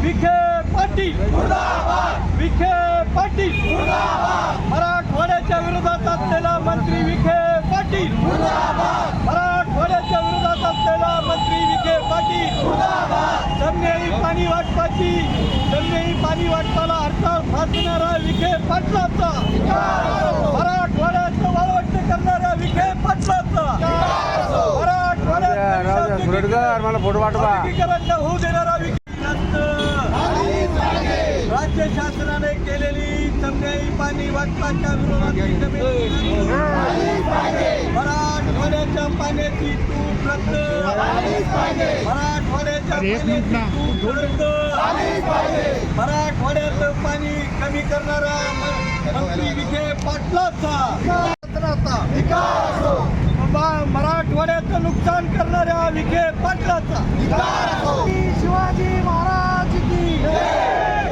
विखे पाटील विखे पाटील मराठवाड्याच्या विरोधात असलेला मंत्री विखे पाटील मराठवाड्याच्या विरोधात असलेला मंत्री विखे पाटील जमिनी पाणी वाटपाची पाणी वाटपाला हरताळ फासणारा विखे पाटलाचा. मराठवाड्याचं वाळवंट करणाऱ्या विखे पाटलाचा. मराठवाड्यात मला फोटो खाजगीकरण होऊ देणारा विखे राज्य शासनाने केलेली समन्यायी पाणी वाटपाच्या विरोधात मराठवाड्याच्या पाण्याची तूट रद्द. मराठवाड्याच्या पाण्याची तूट रद्द. करणारा मंत्री विखे पाटलाचा. हो. मराठवाड्याचं नुकसान करणाऱ्या विखे पाटलाचा. हो. शिवाजी महाराज की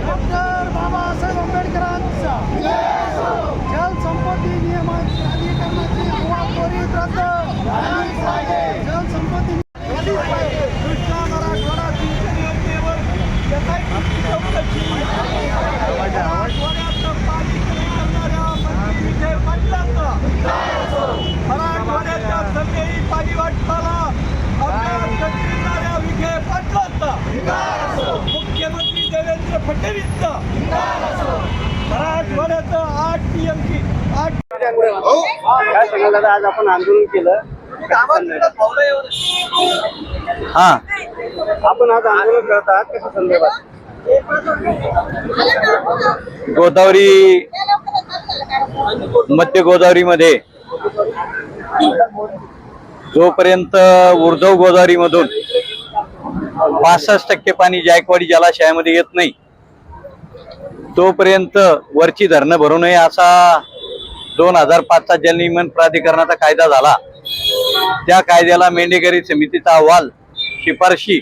डॉक्टर बाबासाहेब आंबेडकरांचा जलसंपत्ती नियम प्राधिकरणाची अहवाल त्वरित रद्द जलसंपत्ती कृष्णा मराठवाडा सिंचन योजनेवर SIT चौकशी मराठवाड्याचं पाणी कमी करणाऱ्या मंत्री विजय पाटलांचा मराठवाड्याच्या करणाऱ्या विखे पाटलांचा मुख्यमंत्री देवेंद्र फडणवीसचा. मराठवाड्याचं आठ टीएमसी आठ काय सांगाल दादा आज आपण आंदोलन केलं. हा. आपण आज आंदोलन करत आहात. कशा संदर्भात? गोदावरी मध्य गोदावरीमध्ये जोपर्यंत उर्धव गोदावरीमधून पासष्ट टक्के पाणी जायकवाडी जलाशयामध्ये येत नाही तोपर्यंत वरची धरणं भरू नये असा दोन हजार पाचचा जलनियमन प्राधिकरणाचा कायदा झाला. त्या कायद्याला मेंढेकरी समितीचा अहवाल शिफारशी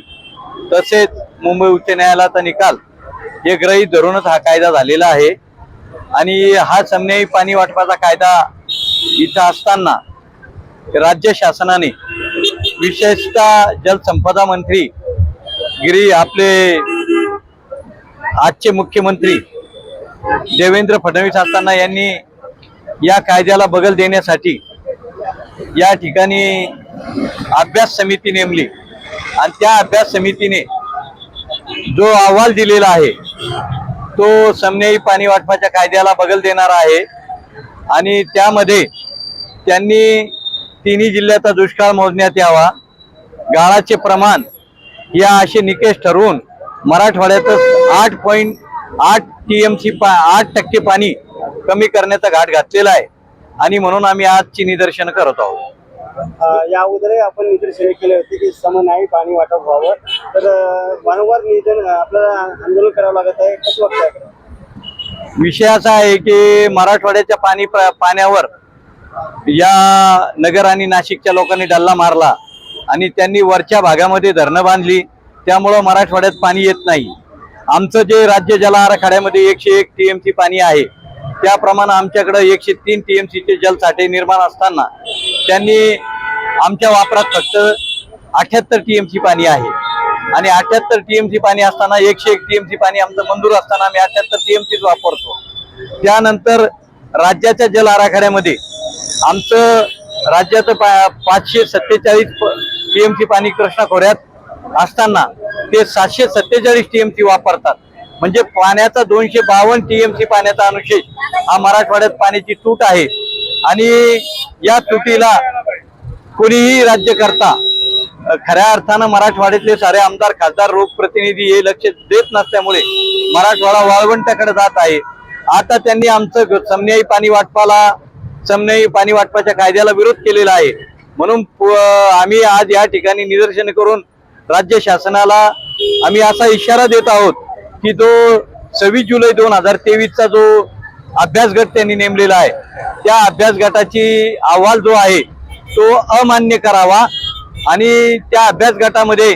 तसेच मुंबई उच्च न्यायालयाचा निकाल हे गृहीत धरूनच हा कायदा झालेला आहे. आणि हा समन्यायी पाणी वाटपाचा कायदा इथं असताना राज्य शासनाने विशेषतः जलसंपदा मंत्री गिरी आपले आजचे मुख्यमंत्री देवेंद्र फडणवीस असताना यांनी या कायद्याला बगल देण्यासाठी या ठिकाणी अभ्यास समिती नेमली. आणि त्या अभ्यास समितीने जो अहवाल दिलेला आहे तो समन्यायी पाणी वाटपाच्या कायद्याला बगल देणारा आहे. आणि त्यामध्ये त्यांनी तिन्ही जिल्ह्याचा दुष्काळ मोजण्यात यावा. गाळाचे प्रमाण या असे निकष ठरवून मराठवाड्यातच आठ पॉईंट आठ टी एम सी पा आठ टक्के पाणी कमी करण्याचा घाट घातलेला आहे. आणि म्हणून आम्ही आजची निदर्शनं करत आहोत. या अगोदरही आपण निदर्शने केले होते की समन्यायी पाणी वाटप व्हावं. तर वारंवार निधन आपल्याला आंदोलन करावं लागत आहे. कसं वाटतं? विषय असा आहे की मराठवाड्याच्या पाणी पाण्यावर या नगर आणि नाशिकच्या लोकांनी डल्ला मारला आणि त्यांनी वरच्या भागामध्ये धरणं बांधली. त्यामुळं मराठवाड्यात पाणी येत नाही. आमचं जे राज्य जल आराखड्यामध्ये एकशे एक टीएमसी पाणी आहे त्याप्रमाणे आमच्याकडं एकशे तीन टीएमसीचे जलसाठे निर्माण असताना त्यांनी आमच्या वापरात फक्त अठ्याहत्तर टीएमसी पाणी आहे. आणि अठ्याहत्तर टीएमसी पाणी असताना एकशे एक टीएमसी पाणी आमचं मंजूर असताना आम्ही अठ्याहत्तर टीएमसीच वापरतो. त्यानंतर राज्याच्या जल आराखड्यामध्ये आमचं राज्याचं पा पाचशे सत्तेचाळीस टीएमसी पाणी कृष्णा खोऱ्यात असताना ते सातशे सत्तेचाळीस टीएमसी वापरतात. म्हणजे पाण्याचा दोनशे बावन्न टीएमसी पाण्याचा अनुशेष हा मराठवाड्यात पाण्याची तूट आहे. आणि या तुटीला कोणीही राज्य करता खऱ्या अर्थानं मराठवाड्यातले सारे आमदार खासदार लोकप्रतिनिधी हे लक्ष देत नसल्यामुळे मराठवाडा वाळवंटाकडे जात आहे. आता त्यांनी आमचं समन्यायी पाणी वाटपाला समन्यायी पाणी वाटपाच्या कायद्याला विरोध केलेला आहे. म्हणून प- आम्ही आज या ठिकाणी निदर्शन करून राज्य शासनाला आम्ही असा इशारा देत आहोत की जो सव्वीस जुलै दोन हजार तेवीसचा जो अभ्यास गट त्यांनी नेमलेला आहे त्या अभ्यास गटाची अहवाल जो आहे तो अमान्य करावा आणि त्या अभ्यास गटामध्ये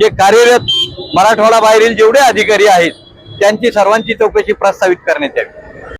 जे कार्यरत मराठवाडा बाहेरील जेवढे अधिकारी आहेत त्यांची सर्वांची चौकशी प्रस्तावित करण्यात यावी.